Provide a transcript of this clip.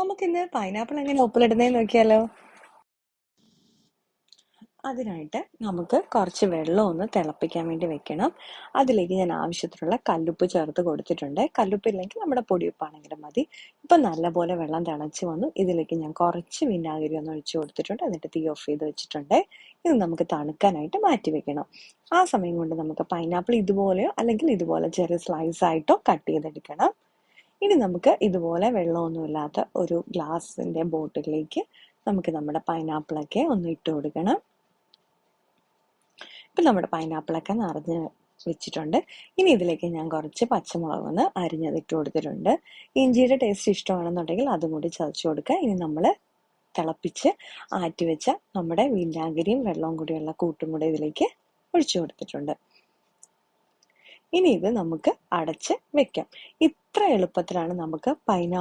നമുക്കിന്ന് പൈനാപ്പിൾ എങ്ങനെ ഉപ്പിലിടുന്നതെന്ന് നോക്കിയാലോ? അതിനായിട്ട് നമുക്ക് കുറച്ച് വെള്ളം ഒന്ന് തിളപ്പിക്കാൻ വേണ്ടി വെക്കണം. അതിലേക്ക് ഞാൻ ആവശ്യത്തിനുള്ള കല്ലുപ്പ് ചേർത്ത് കൊടുത്തിട്ടുണ്ട്. കല്ലുപ്പ് ഇല്ലെങ്കിൽ നമ്മുടെ പൊടിയുപ്പാണെങ്കിലും മതി. ഇപ്പൊ നല്ലപോലെ വെള്ളം തിളച്ച് വന്നു. ഇതിലേക്ക് ഞാൻ കുറച്ച് വിനാഗിരി ഒന്ന് ഒഴിച്ചു കൊടുത്തിട്ടുണ്ട്. എന്നിട്ട് തീ ഓഫ് ചെയ്ത് വെച്ചിട്ടുണ്ട്. ഇത് നമുക്ക് തണുക്കാനായിട്ട് മാറ്റി വെക്കണം. ആ സമയം കൊണ്ട് നമുക്ക് പൈനാപ്പിൾ ഇതുപോലെയോ അല്ലെങ്കിൽ ഇതുപോലെ ചെറിയ സ്ലൈസ് ആയിട്ടോ കട്ട് ചെയ്തെടുക്കണം. ഇനി നമുക്ക് ഇതുപോലെ വെള്ളമൊന്നുമില്ലാത്ത ഒരു ഗ്ലാസിന്റെ ബോട്ടിലേക്ക് നമുക്ക് നമ്മുടെ പൈനാപ്പിളൊക്കെ ഒന്ന് ഇട്ട് കൊടുക്കണം. ഇപ്പം നമ്മുടെ പൈനാപ്പിളൊക്കെ നിറഞ്ഞ് വെച്ചിട്ടുണ്ട്. ഇനി ഇതിലേക്ക് ഞാൻ കുറച്ച് പച്ചമുളക് ഒന്ന് അരിഞ്ഞത് ഇട്ട് കൊടുത്തിട്ടുണ്ട്. ഇഞ്ചിയുടെ ടേസ്റ്റ് ഇഷ്ടമാണെന്നുണ്ടെങ്കിൽ അതും കൂടി ചതച്ച് കൊടുക്കുക. ഇനി നമ്മൾ തിളപ്പിച്ച് ആറ്റി വെച്ച നമ്മുടെ വിനാഗിരിയും വെള്ളവും കൂടിയുള്ള കൂട്ടും കൂടെ ഇതിലേക്ക് ഒഴിച്ചു കൊടുത്തിട്ടുണ്ട്. ഇനി ഇത് നമുക്ക് അടച്ച് വെക്കാം. ഇത്ര എളുപ്പത്തിലാണ് നമുക്ക് പൈനാപ്പിൾ